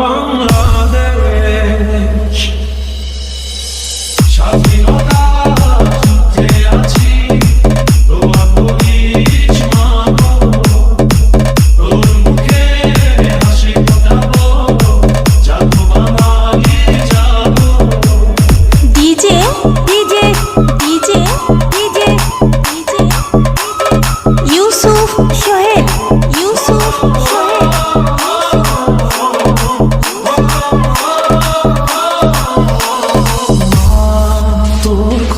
babanla